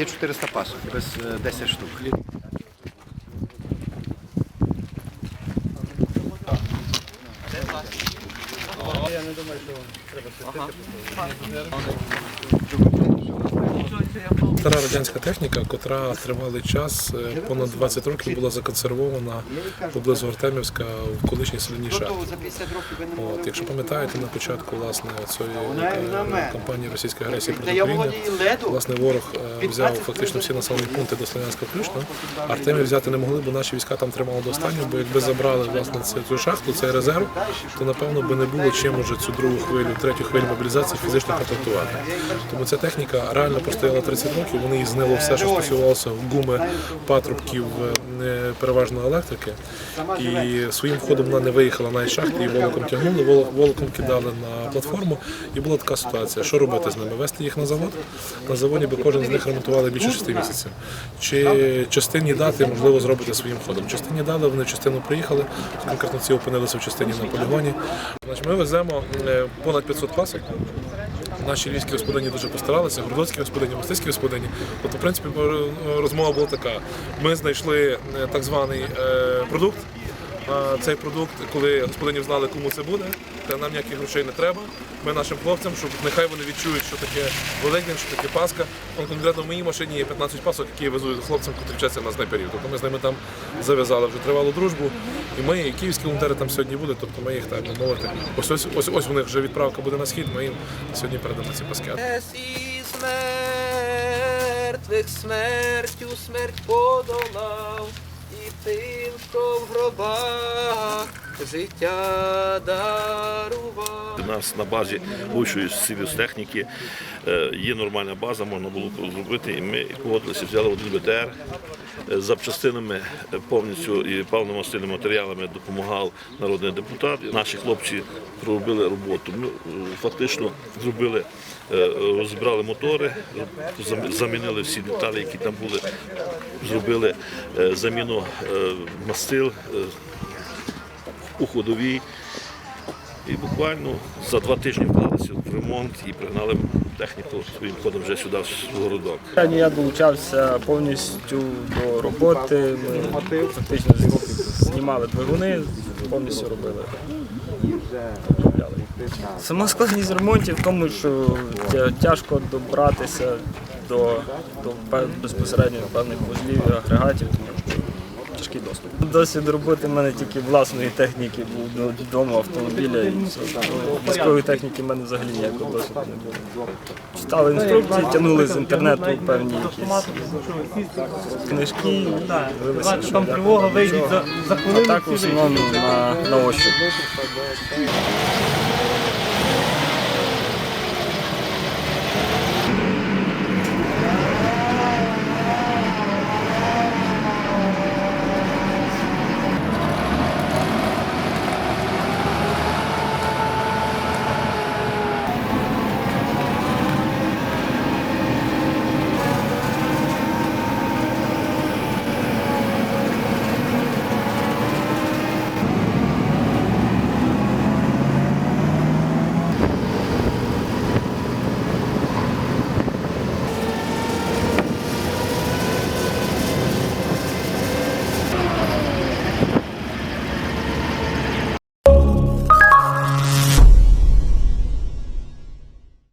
Є 400 пасок, без е, 10 штук. Стара радянська техніка, котра тривалий час, е, понад 20 років була законсервована поблизу Артемівська в колишній селяній шахті. за 50 років ви не От, якщо пам'ятаєте, на початку власне цієї кампанії російської агресії проти України, власне ворог е, взяв фактично всі населені пункти до Слов'янська включно. Артемів взяти не могли, бо наші війська там тримали до останнього, бо якби забрали власне цю, цю шахту, цей резерв, то напевно би не було чим уже цю другу хвилю, третю хвилю мобілізації фізично контактувати. Тому ця техніка реально простояла 30 років, вони її знило все, що стосувалося гуми, патрубків, е, переважно електрики. І своїм ходом вона не виїхала з шахти, її волоком тягнули, волоком кидали на платформу. І була така ситуація, що робити з ними? Вести їх на завод. На заводі би кожен з них ремонтували більше 6 місяців. Чи частині дати можливо зробити своїм ходом? Частині дали, вони частину приїхали, конкретно ці опинилися в частині на полігоні. Ми веземо е, понад 500 пасок. Наші львівські господині дуже постаралися, городоцькі господині, мостицькі господині. Тобто, в принципі, розмова була така. Ми знайшли е, так званий е, продукт. Цей продукт, коли господині знали, кому це буде, та нам ніяких грошей не треба. Ми нашим хлопцям, щоб нехай вони відчують, що таке Великдень, що таке Пасха. Вон конкретно в моїй машині є 15 пасок, які я везу хлопцям, які вчаться на снайперів. Тобто ми з ними там зав'язали вже тривалу дружбу. І ми, і київські волонтери там сьогодні будуть, тобто ми їх так мовити. Ось ось ось ось у них вже відправка буде на схід. Ми їм сьогодні передамо ці паски. Із смертю смерть подолав, що життя дарував. Нас на базі вищої сівістехніки е, є нормальна база, можна було зробити. І ми погодилися, взяли один БТР. Е, Запчастинами е, повністю і паливно-мастильними матеріалами допомагав народний депутат. Наші хлопці зробили роботу. Ми фактично зробили, розібрали мотори, замінили всі деталі, які там були, зробили заміну мастил у ходовій. І буквально за два тижні вклалися в ремонт і пригнали техніку своїм ходом вже сюди в городок. Я долучався повністю до роботи. Ми фактично знімали двигуни, повністю робили. Сама складність ремонтів в тому, що тяжко добратися до, до безпосередньо певних вузлів і агрегатів, тому що тяжкий доступ. Досвід роботи в мене тільки власної техніки був до- додому автомобіля. І все. військової техніки в мене взагалі ніякого досвіду не було. Читали інструкції, тягнули з інтернету певні якісь книжки, дивилися, що Там тривога вийде за, за А так в основному на, на ощупь.